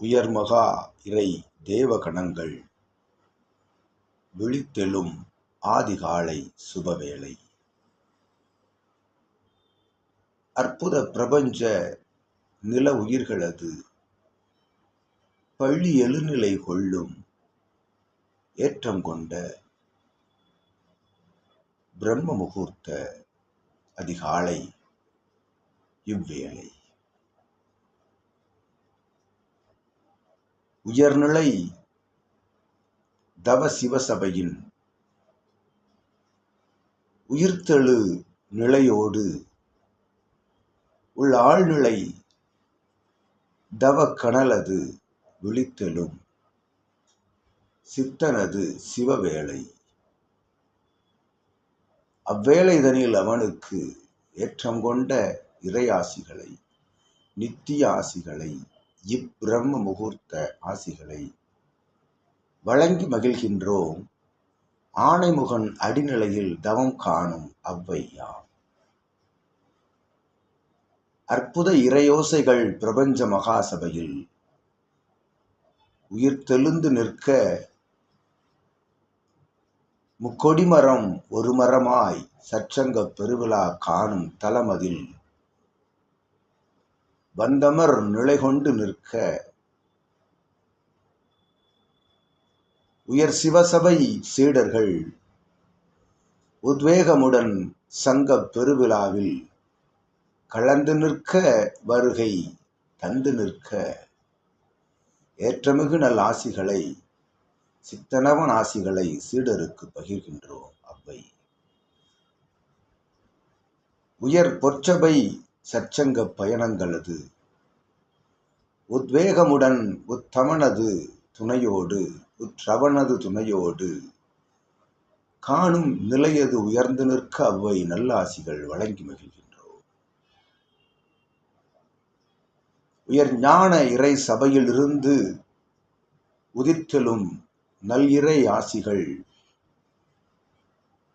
உயர்மகா இறை தேவகணங்கள். விழித்தெழும் ஆதிகாலை சுபவேளை. அற்புத பிரபஞ்ச நில உயிர்களது. பள்ளி எழுநிலை கொள்ளும் ஏற்றம் கொண்ட பிரம்ம முகூர்த்த அதிகாலை இவ்வேளை. உயர்நிலை தவ சிவசபையின் உயிர்த்தெழு நிலையோடு உள்ள ஆழ்நிலை தவ கனலது விழித்தெழும். சித்தனது சிவவேளை அவ்வேளைதனில் அவனுக்கு ஏற்றம் கொண்ட இறையாசிகளை நித்திய ஆசிகளை இப்பிரம்ம முகூர்த்த ஆசிகளை வழங்கி மகிழ்கின்றோம். ஆணைமுகன் அடிநிலையில் தவம் காணும் அவ்வையாம். அற்புத இறையோசைகள் பிரபஞ்ச மகாசபையில் உயிர் தெழுந்து நிற்க முக்கொடி மரம் ஒரு மரமாய் சற்றங்க பெருவிழா காணும் தலமதில் வந்தமர் நிலை கொண்டு நிற்க. உயர் சிவசபை சீடர்கள் உத்வேகமுடன் சங்க பெருவிழாவில் கலந்து நிற்க வருகை தந்து நிற்க. ஏற்றமிகு நல் ஆசிகளை சித்தனவன் ஆசிகளை சீடருக்கு பகிர்கின்றோம் அவ்வை. உயர் பொற்சபை சச்சங்க பயணங்களது. உத்வேகமுடன் உத்தமனது துணையோடு உற்றவனது துணையோடு காணும் நிலையது உயர்ந்து நிற்க அவ்வை நல்லாசிகள் வழங்கி மகிழ்கின்றோம். உயர் ஞான இறை சபையிலிருந்து உதிர்த்தெழும் நல் இறை ஆசிகள்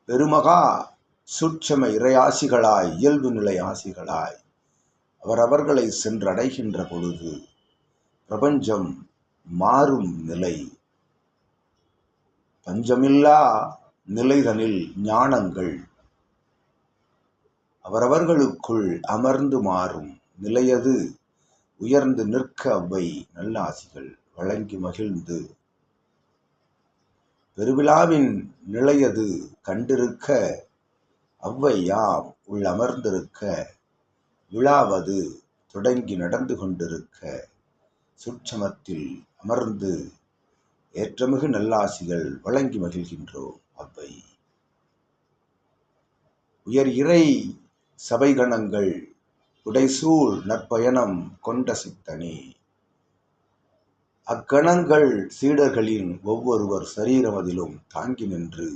பெருமகா சூட்சம இறையாசிகளாய் இயல்பு நிலை ஆசிகளாய் அவரவர்களை சென்றடைகின்ற பொழுது பிரபஞ்சம் மாறும் நிலை. பஞ்சமில்லா நிலைதனில் ஞானங்கள் அவரவர்களுக்குள் அமர்ந்து மாறும் நிலையது. உயர்ந்து நிற்க அவ்வை நல்லாசிகள் வழங்கி மகிழ்ந்து. பெருவிழாவின் நிலையது கண்டிருக்க அவ்வை உள் அமர்ந்திருக்க விழாவது தொடங்கி நடந்து கொண்டிருக்க சுட்சமத்தில் அமர்ந்து ஏற்றமிகு நல்லாசிகள் வழங்கி மகிழ்கின்றோம் அவ்வை உயர் இறை சபைகணங்கள் உடைசூழ் நற்பயணம் கொண்ட சித்தனே. அக்கணங்கள் சீடர்களின் ஒவ்வொருவர் சரீரமதிலும் தாங்கி நின்று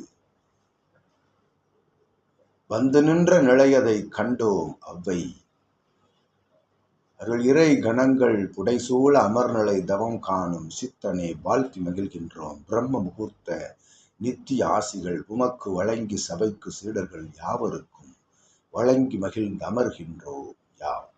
வந்து நின்ற நிலையதை கண்டோம் அவ்வை. அருள் இறை கணங்கள் புடைசூழ அமர்நிலை தவம் காணும் சித்தனை வாழ்த்தி மகிழ்கின்றோம். பிரம்ம முகூர்த்த நித்திய ஆசிகள் உமக்கு வழங்கி சபைக்கு சீடர்கள் யாவருக்கும் வழங்கி மகிழ்ந்து அமர்கின்றோம். யாம்.